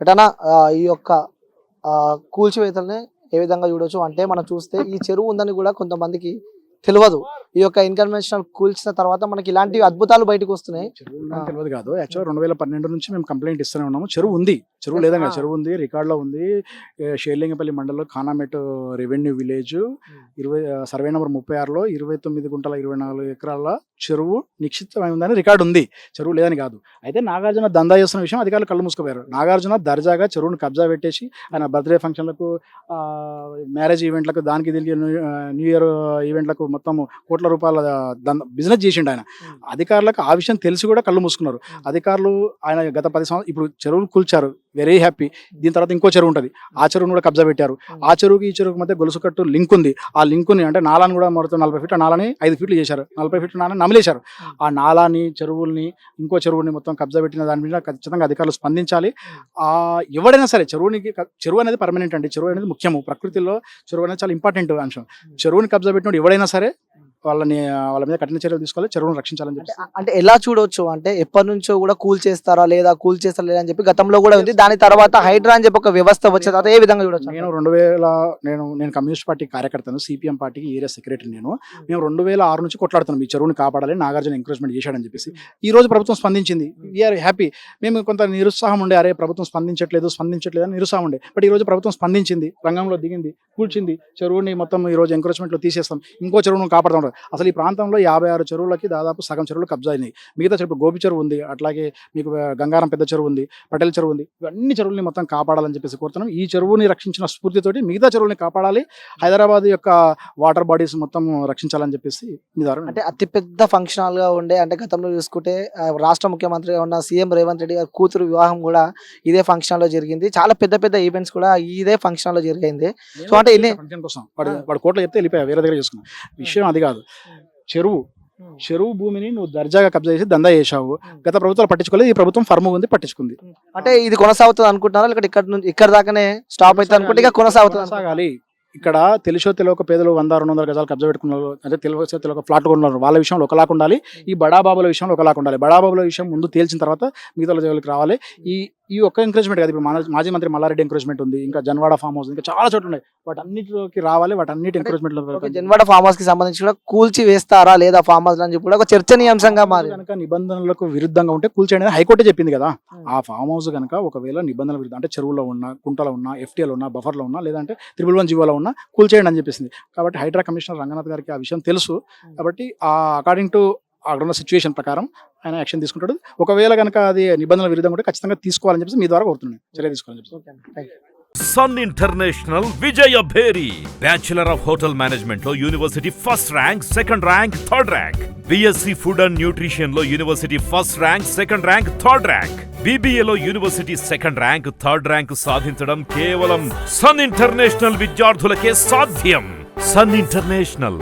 ఎటనా ఈ యొక్క ఆ, కూల్చివేతల్ని ఏ విధంగా చూడొచ్చు అంటే మనం చూస్తే ఈ చెరువు ఉందని కూడా కొంతమందికి తెలియదు. ఈ యొక్క ఇన్కన్వెన్షనల్ కూల్చిన తర్వాత మనకి ఇలాంటి అద్భుతాలు బయటకు వస్తున్నాయి. చెరువు తెలియదు కాదు. యాక్చువల్ రెండు వేల పన్నెండు నుంచి మేము కంప్లైంట్ ఇస్తూనే ఉన్నాము. చెరువు ఉంది. చెరువు లేదంగా ఆ. చెరువు ఉంది రికార్డులో ఉంది. షేర్లింగపల్లి మండలంలో ఖానామెట్ రెవెన్యూ విలేజ్. ఇరవై సర్వే నెంబర్ ముప్పై ఆరులో ఇరవై తొమ్మిది గుంటల ఇరవై నాలుగు ఎకరాల చెరువు నిక్షిప్తమై ఉందని రికార్డు ఉంది. చెరువు లేదని కాదు. అయితే నాగార్జున దందా చేస్తున్న విషయం అధికారులు కళ్ళు మూసుకుపోయారు నాగార్జున దర్జాగా చెరువును కబ్జా పెట్టేసి ఆయన బర్త్డే ఫంక్షన్లకు మ్యారేజ్ ఈవెంట్లకు దానికి దీనికి న్యూ- ఇయర్ ఈవెంట్లకు మొత్తం కోట్ల రూపాయల దంద బిజినెస్ చేసిండు ఆయన. అధికారులకు ఆ విషయం తెలిసి కూడా కళ్ళు మూసుకున్నారు. అధికారులు ఆయన గత పది సంవత్సరం ఇప్పుడు చెరువులు కూల్చారు. వెరీ హ్యాపీ దీని తర్వాత ఇంకో చెరువు ఉంటుంది. ఆ చెరువును కూడా కబ్జా పెట్టారు. ఆ చెరువుకి ఈ చెరువుకి మధ్య గొలుసు కట్టు లింక్ ఉంది. ఆ లింకుని అంటే నాలాని కూడా మొత్తం నలభై ఫీట్ల నాలని ఐదు ఫీట్లు చేశారు. నలభై ఫీట్ల నాలని నమిలేశారు. ఆ నాలాని చెరువుల్ని ఇంకో చెరువుని మొత్తం కబ్జా పెట్టిన దాని మీద ఖచ్చితంగా అధికారులు స్పందించాలి. ఆ ఎవడైనా సరే చెరువునికి చెరువు అనేది పర్మనెంట్ అండి. చెరువు అనేది ముఖ్యము. ప్రకృతిలో చెరువు అనేది చాలా ఇంపార్టెంట్ అంశం. చెరువుని కబ్జా పెట్టినప్పుడు ఎవడైనా సరే వాళ్ళని వాళ్ళ మీద కఠిన చర్యలు తీసుకోవాలి చెరువును రక్షించాలని చెప్పి అంటే ఎలా చూడొచ్చు? అంటే ఎప్పటి నుంచో కూడా కూల్ చేస్తారా లేదా కూల్ చేస్తారా లేదా అని చెప్పి గతంలో కూడా ఉంది. దాని తర్వాత హైడ్రా అని చెప్పి ఒక వ్యవస్థ వచ్చిన తర్వాత ఏ విధంగా చూడొచ్చు నేను రెండు వేల నేను నేను కమ్యూనిస్ట్ పార్టీ కార్యకర్తను సిపిఎం పార్టీకి ఏరియా సెక్రటరీ నేను. మేము. రెండు వేల ఆరు నుంచి కొట్లాడుతున్నాం. ఈ చెరువుని కాపాడాలి నాగార్జున ఎంకరేజ్మెంట్ చేశాడని చెప్పేసి. ఈ రోజు ప్రభుత్వం స్పందించింది. వీఆర్ హ్యాపీ మేము కొంత నిరుత్సాహం ఉండే. అరే ప్రభుత్వం స్పందించట్లేదు స్పందించట్లేదు అని నిరుత్సాహం ఉండే. బట్ ఈ రోజు ప్రభుత్వం స్పందించింది. రంగంలో దిగింది కూల్చింది. చెరువుని మొత్తం ఈ రోజు ఎంకరేజ్మెంట్లో తీసేస్తాం. ఇంకో చెరువును కాపాడుతాం అసలు ఈ ప్రాంతంలో యాభై ఆరు చెరువులకి దాదాపు సగం చెరువులు కబ్జా అయినాయి. మిగతా చెరువు గోపి చెరువు ఉంది అట్లాగే మీకు గంగారం పెద్ద చెరువు ఉంది పటేల్ చెరువు ఉంది. ఇవన్నీ చెరువుల్ని మొత్తం కాపాడాలని చెప్పేసి కోరుతున్నాం. ఈ చెరువుని రక్షించిన స్ఫూర్తితోటి మిగతా చెరువుల్ని కాపాడాలి. హైదరాబాద్ యొక్క వాటర్ బాడీస్ మొత్తం రక్షించాలని చెప్పేసి మీ ద్వారా అంటే అతిపెద్ద ఫంక్షన్ హాల్గా ఉండే అంటే గతంలో చూసుకుంటే రాష్ట్ర ముఖ్యమంత్రిగా ఉన్న సీఎం రేవంత్ రెడ్డి గారి కూతురు వివాహం కూడా ఇదే ఫంక్షన్ హాల్లో జరిగింది. చాలా పెద్ద పెద్ద ఈవెంట్స్ కూడా ఇదే ఫంక్షన్ హాల్లో జరిగింది సో అంటే ఇన్ని- ఫంక్షన్ కోసం వాడు వాడు కోట్లో చెప్తే వెళ్ళిపోయా వేరే దగ్గర చేసుకున్నా. విషయం అది కాదు. చెరువు చెరువు భూమిని నువ్వు దర్జాగా కబ్జా చేసి దందా చేశావు. గత ప్రభుత్వాలు పట్టించుకోలేదు ఈ ప్రభుత్వం ఫర్మ్ ఉంది పట్టించుకుంది. అంటే ఇది కొనసాగుతుంది అనుకుంటున్నారా? ఇక్కడ ఇక్కడ దాకానే స్టాప్ అవుతుంది అనుకుంటే ఇక కొనసాగుతుంది? కొనసాగాలి. ఇక్కడ తెలుసో తెలియక పేదలు వంద రెండు వందల గజాలు కబ్జా పెట్టుకున్నారు. అంటే తెలుసో తెలియక ఫ్లాట్ కొన్నారు. వాళ్ళ విషయంలో ఒకలాగా ఉండాలి. ఈ బడాబాబుల విషయంలో ఒకలాగా ఉండాలి. బడాబాబుల విషయం ముందు తేల్చిన తర్వాత మిగతా జోలికి రావాలి. ఈ ఈ ఒక్క ఎంకరేజ్మెంట్ కాదు. ఇప్పుడు మాజీ- మాజీ మంత్రి మల్లారెడ్డి ఎంకరేజ్మెంట్ ఉంది. ఇంకా జన్వాడ ఫామ్ హౌస్ ఇంకా చాలా చోట్ల ఉన్నాయి. వాటన్నిటిలోకి రావాలి. వాటన్నిటి ఎంకరేజ్మెంట్ ఓకే, జన్వాడ ఫామ్ హౌస్కి సంబంధించి కూడా కూల్చి వేస్తారా లేదా ఫామ్ హౌస్ అని చెప్పి కూడా ఒక చర్చనీయాంశంగా మారి కనుక నిబంధనలకు విరుద్ధంగా ఉంటే కూల్చేయడం హైకోర్టే చెప్పింది కదా. ఆ ఫామ్ హౌస్ కనుక ఒకవేళ నిబంధనల విరుద్ధం అంటే చెరువులో ఉన్న కుంటలో ఉన్న ఎఫ్టీఎల్ ఉన్న బఫర్లో ఉన్న లేదంటే త్రిబుల్ వన్ జీవోలో ఉన్న కూల్చేయండి అని చెప్పేసింది. కాబట్టి హైడ్రా కమిషనర్ రంగనాథ్ గారికి ఆ విషయం తెలుసు. కాబట్టి ఆ అకార్డింగ్ టు అక్కడ ఉన్న సిచ్యువేషన్ ప్రకారం ఆయన యాక్షన్ తీసుకుంటాడు. ఒకవేళ కనుక అది నిబంధనల విరుద్ధంగా ఉంటే ఖచ్చితంగా తీసుకోవాలని చెప్పేసి మీ ద్వారా కోరుతున్నాను. చర్య తీసుకోవాలని చెప్పి Sun international Vijaya Bheri bachelor of hotel మేనేజ్మెంట్లో university first rank second rank third rank BSc food and న్యూట్రిషన్లో university first rank second rank third rank బీబీఏలో university second rank third rank సాధించడం కేవలం సన్ ఇంటర్నేషనల్ విద్యార్థులకే సాధ్యం. Sun international